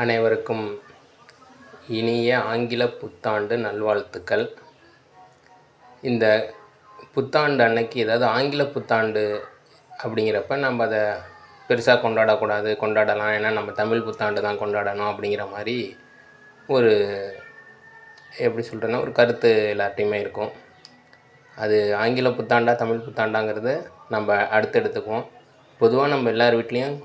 அனைவருக்கும் இனிய ஆங்கில புத்தாண்டு நல்வாழ்த்துக்கள். இந்த புத்தாண்டு அன்னைக்கு ஏதாவது ஆங்கில புத்தாண்டு அப்படிங்கிறப்ப நம்ம அதை பெருசாக கொண்டாடக்கூடாது கொண்டாடலாம். ஏன்னா நம்ம தமிழ் புத்தாண்டு தான் கொண்டாடணும் அப்படிங்கிற மாதிரி ஒரு எப்படி சொல்கிறேன்னா ஒரு கருத்து எல்லார்ட்டையுமே இருக்கும். அது ஆங்கில புத்தாண்டா தமிழ் புத்தாண்டாங்கிறது நம்ம அடுத்து எடுத்துக்குவோம். பொதுவாக நம்ம எல்லார் வீட்லேயும்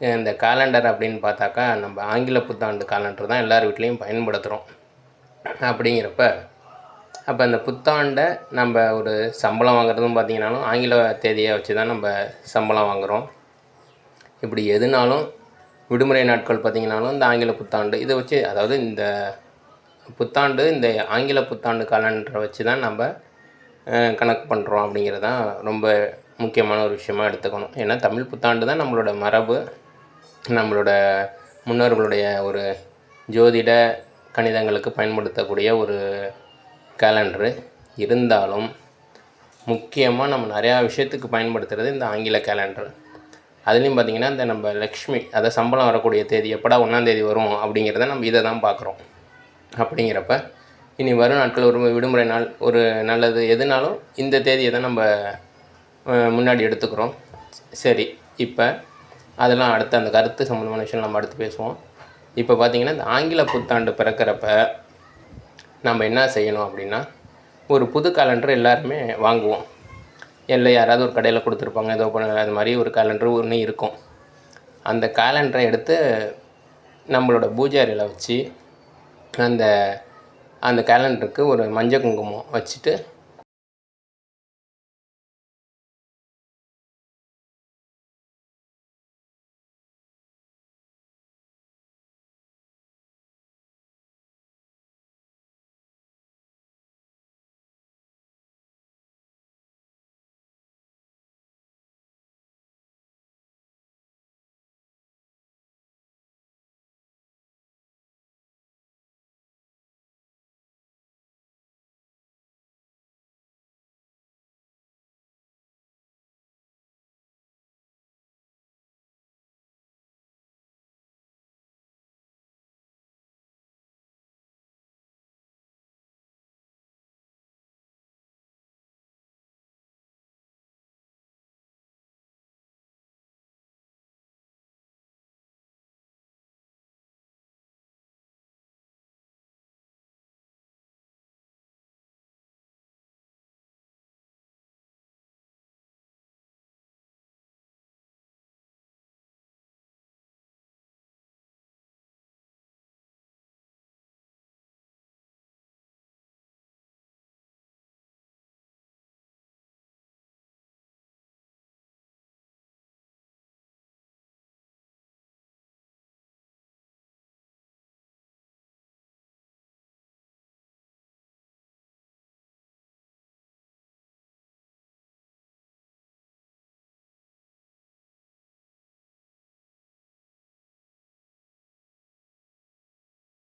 இந்த காலண்டர் அப்படின்னு பார்த்தாக்கா நம்ம ஆங்கில புத்தாண்டு காலண்டர் தான் எல்லார் வீட்லேயும் பயன்படுத்துகிறோம் அப்படிங்கிறப்ப அப்போ அந்த புத்தாண்டை நம்ம ஒரு சம்பளம் வாங்குறதும் பார்த்திங்கனாலும் ஆங்கில தேதியை வச்சு தான் நம்ம சம்பளம் வாங்குகிறோம் இப்படி எதுனாலும் விடுமுறை நாட்கள் பார்த்திங்கனாலும் இந்த ஆங்கில புத்தாண்டு இதை வச்சு அதாவது இந்த புத்தாண்டு இந்த ஆங்கில புத்தாண்டு காலண்டரை வச்சு தான் நம்ம கணக்கு பண்ணுறோம் அப்படிங்கிறது தான் ரொம்ப முக்கியமான ஒரு விஷயமா எடுத்துக்கணும். ஏன்னா தமிழ் புத்தாண்டு தான் நம்மளோட மரபு. நம்மளோட முன்னோர்களுடைய ஒரு ஜோதிட கணிதங்களுக்கு பயன்படுத்தக்கூடிய ஒரு கேலண்டரு இருந்தாலும் முக்கியமாக நம்ம நிறையா விஷயத்துக்கு பயன்படுத்துகிறது இந்த ஆங்கில கேலண்டர் அதுலேயும் பார்த்திங்கன்னா இந்த நம்ம லக்ஷ்மி அதை சம்பளம் வரக்கூடிய தேதி எப்படா ஒன்றாந்தேதி வரும் அப்படிங்கிறத நம்ம இதை தான் பார்க்குறோம் அப்படிங்கிறப்ப இனி வரும் நாட்கள் ஒரு விடுமுறை நாள் ஒரு நல்லது எதுனாலும் இந்த தேதியை தான் நம்ம முன்னாடி எடுத்துக்கிறோம். சரி இப்போ அதெல்லாம் அடுத்த அந்த கருத்து சம்மந்தமான விஷயம் நம்ம அடுத்து பேசுவோம். இப்போ பார்த்திங்கன்னா இந்த ஆங்கில புத்தாண்டு பிறக்கிறப்ப நம்ம என்ன செய்யணும் அப்படின்னா ஒரு புது கேலண்டர் எல்லாருமே வாங்குவோம். இல்லை யாராவது ஒரு கடையில் கொடுத்துருப்பாங்க ஏதோ பண்ண அது மாதிரி ஒரு கேலண்டர் ஒன்று இருக்கும். அந்த கேலண்டரை எடுத்து நம்மளோட பூஜை அறையில் வச்சு அந்த அந்த கேலண்டருக்கு ஒரு மஞ்சள் குங்குமம் வச்சுட்டு